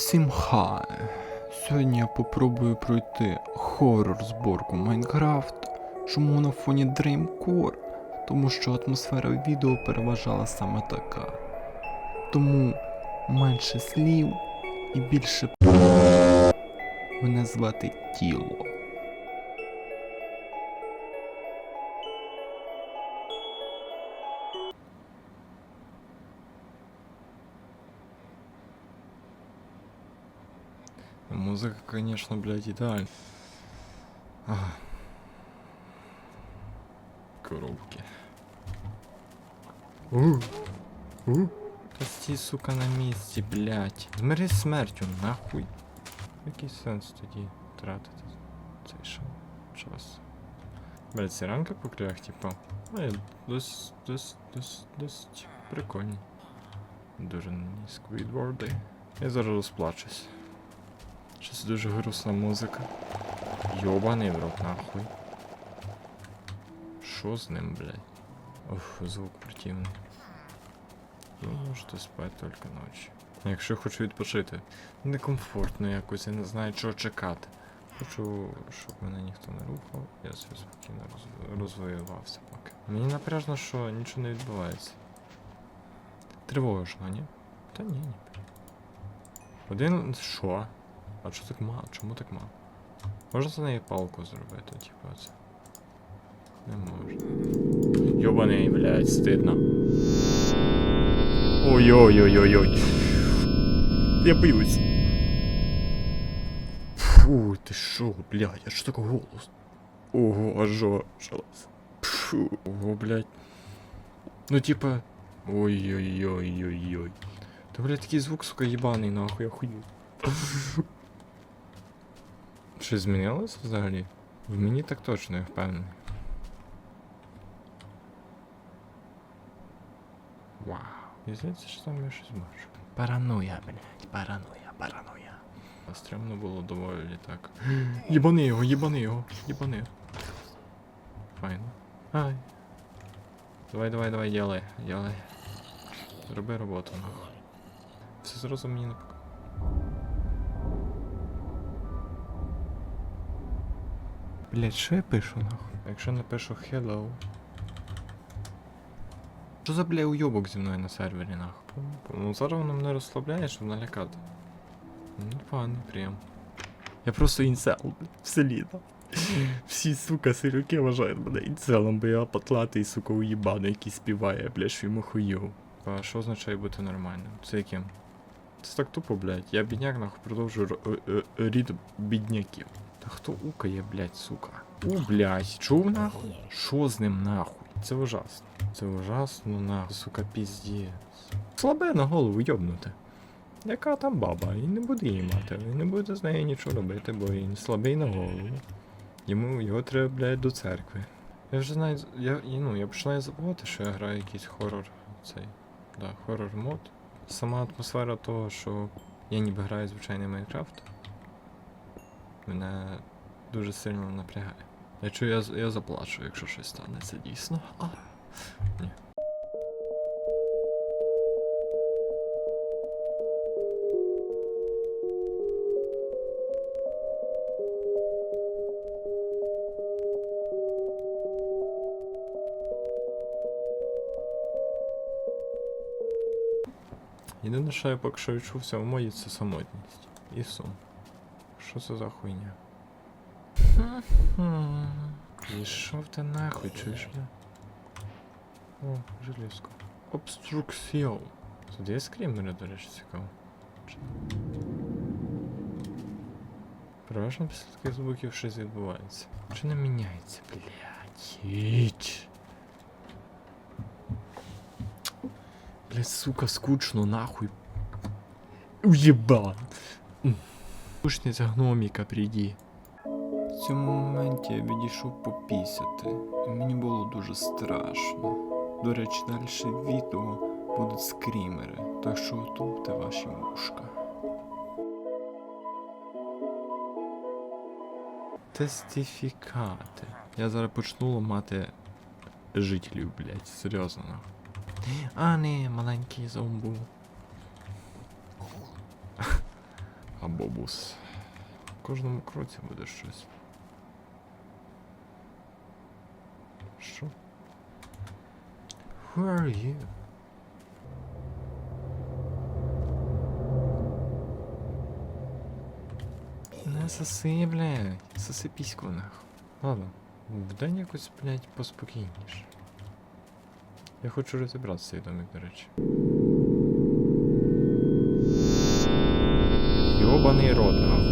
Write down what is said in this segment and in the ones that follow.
Всім хай! Сьогодні я попробую пройти хоррор зборку Майнкрафт. Чому на фоні Dreamcore? Тому що атмосфера відео переважала саме така. Тому менше слів і більше мене звати тіло. Музыка, конечно, блядь, идеальна. Ага. Коробки. У, у. Стій, сука, на місці, блядь. Змирись з смертю, нахуй. Який сенс тоді тратити цей шо? час? Блядь, сиранка по краях, типа. Ну, досить, досить, досить, досить прикольні. Дуже не сквідворди. Я зараз розплачусь. Щось дуже грустна музика. Йобаний в рот, нахуй. Що з ним, блядь? Уф, звук противний. Ну, можете спати тільки ночі. Якщо хочу відпочити. Некомфортно якось, я не знаю, чого чекати. Хочу, щоб мене ніхто не рухав, я собі спокійно роз... розвоювався поки. Мені напряжно, що нічого не відбувається. Тривожно, ні? Та ні, ні. Один. Що? А чого так мало? Чому так мало? Можна за неї палку зробити, типу це. Не можна. Йобаний, блядь, стидно. Ой-ой-ой-ой-ой. Я боюсь. Фу, ти шо, блядь, а що такий голос? Ого, ажо, шалас. Фу, ого, блядь. Ну типа. Ой-ой-ой-ой-ой. Та, блядь, такий звук, сука, єбаний, нахуй, охуєть. Щось змінилося взагалі? В мені так точно, я впевнений. Вау. І здається, що там я щось бачу. Параноя, блядь, параноя. А Стрімно було доволі так. Єбани його, єбани його, єбани. Файно. Ай. Давай, давай, давай, ділай, ділай. Роби роботу, нахуй. Все зразу мені не Блять, що я пишу нахуй? Якщо напишу hello. Що за бля уйобок зі мною на сервері нахуй? Ну зараз воно мене розслабляє, щоб налякати. Ну, пане, прям. Я просто інцел в селі, да? Всі, сука, сирюки вважають мене інцелом, бо я потлатий, сука, уїбаний, який співає, бля, що йому хую. А що означає бути нормальним? Це яким? Це так тупо, блядь. Я бідняк, нахуй, продовжую ро- е- е- рід бідняків. Та хто укає, блядь, сука? У, блядь, чув нахуй? Що з ним нахуй? Це ужасно. Це ужасно, нахуй, сука, піздець. Слабе на голову йобнути. Яка там баба? І не буде її мати, і не буде з нею нічого робити, бо він слабий на голову. Йому його треба, блядь, до церкви. Я вже знаю, я, ну, я починаю забувати, що я граю якийсь хорор, цей, да, хорор мод. Сама атмосфера того, що я ніби граю звичайний Майнкрафт, мене дуже сильно напрягає. Я чую, я, я заплачу, якщо щось станеться дійсно. А, ні. Єдине, що я поки що відчув в моді, це самотність. І сум. Що це за хуйня? Пішов ти нахуй, чуєш, бля? О, железко. Обструкціон. Тут є скрімери, до речі, цікаво. Чи- Переважно після таких звуків щось відбувається. Чи не міняється, блядь? Їдь. Блядь, сука, скучно, нахуй. Уєбан. Пушниця гноміка, приді. В цьому моменті я відійшов попісяти, і мені було дуже страшно. До речі, далі відео будуть скрімери, так що готуйте ваші вушка. Тестифікати. Я зараз почну ламати жителів, блядь, серйозно. А, не, маленький зомбу. Бобус. В кожному кроці буде щось. Що? Who are you? Не соси, блядь. Соси піську нахуй. Ладно. Вдень якось, блядь, поспокійніше. Я хочу розібрати цей домик, до речі. Йобаний рот, нахуй.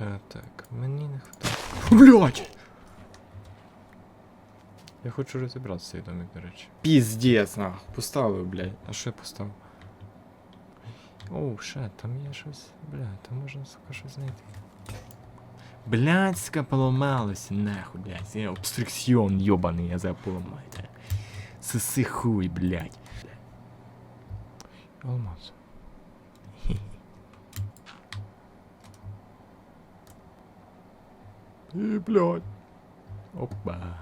Е, так, мені не хватає. Блять! Я хочу розібрати цей домик, до речі. Піздець, нахуй. Поставив, блядь. А що я поставив? Оу, ше, там є щось. Блядь, там можна, сука, щось знайти. Блядь, сука, нахуй, блядь. Я обстриксіон йобаний, я заполомайте. Соси хуй, блядь. Алмаз. И, блядь. Опа.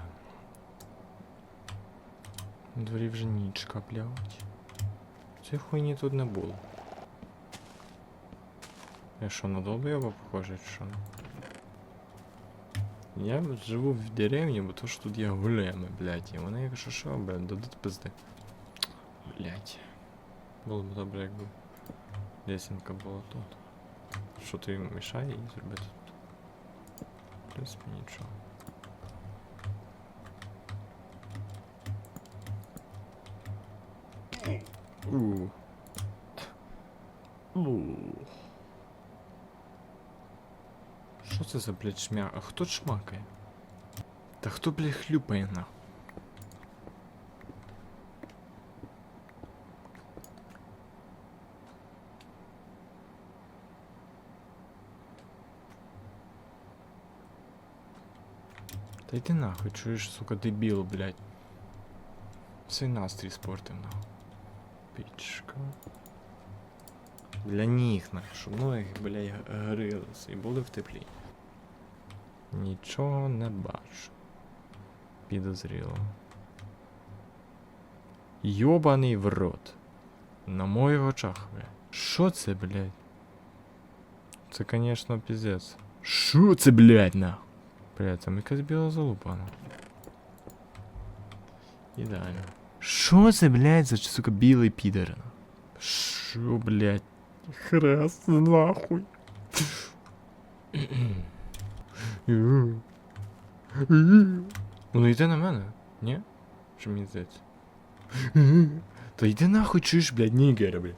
На дворі вже нічка, блядь. Цієї хуйні тут не було. Я що, на долбоєба похожий, чи що? Я живу в деревні, бо то що тут є големи, блядь. І вони, якщо що, блядь, дадуть пизди. Блядь. Було б добре, якби лесенка була тут. Що то їм мішає її зробити тут? В принципі, нічого. У. У. Що це за, блядь? А хто чмакає? Та хто, блядь, хлюпає нахуй? Та йди нахуй, чуєш, сука, дебіл, блядь. Цей настрій спортив нахуй. Пічка. Для них, нахуй, щоб ноги, блядь, грилися і були в теплі. Нічого не бачу. Підозріло. Йобаний в рот. На моїх очах, блядь. Що це, блядь? Це, конечно, піздець. Що це, блядь, нахуй? Блядь, там якась біла залупа, ну. Ідеально. Що це, блядь, за сука білий підер? ну? Що, блядь? Хрест нахуй. Ну йди на мене, ні? Що мені здається? Та йди нахуй, чуєш, блядь, нігер, блядь.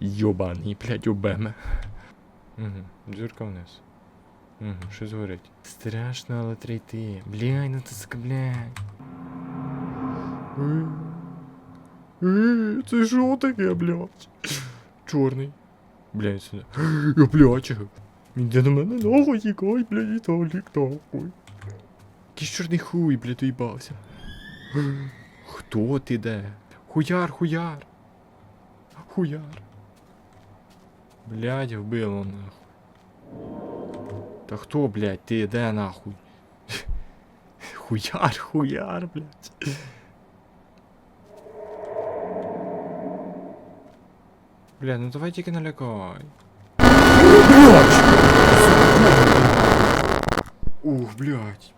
Йобаний, блядь, обеме. Угу, дзюрка вниз. Угу, щось горить. Страшно, але треба йти. Блядь, ну ти сука, блядь. Це що таке, блядь? Чорний. Блядь, сюди. Я блядь. Іди до мене нахуй тікай, блядь, Віталік, нахуй. Якийсь чорний хуй, блядь, уїбався. Хто ти де? Хуяр, хуяр. Хуяр. Блядь, вбило нахуй. Та хто, блядь, ти де нахуй? Хуяр, хуяр, блядь. Бля, ну давай тільки налякай. Ух, блядь.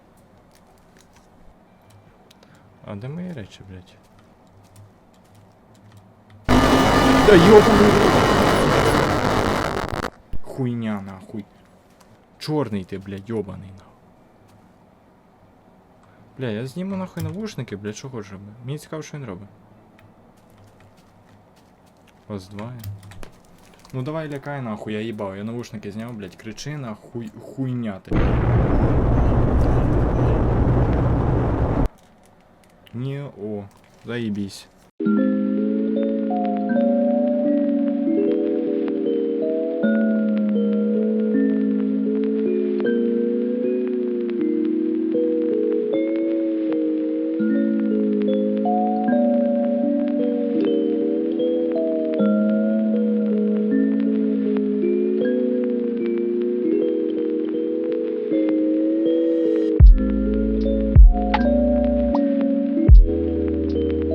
А де мої речі, блядь? Да ёбаный Хуйня нахуй. Чорний ти, блядь, йобаний нахуй. Бля, я зніму нахуй навушники, блядь, що роби. Мені цікаво, що він робить. Вас два. Ну давай лякай нахуй, я їбав, я навушники зняв, блядь, кричи на хуй хуйня ти. Не о, заїбісь.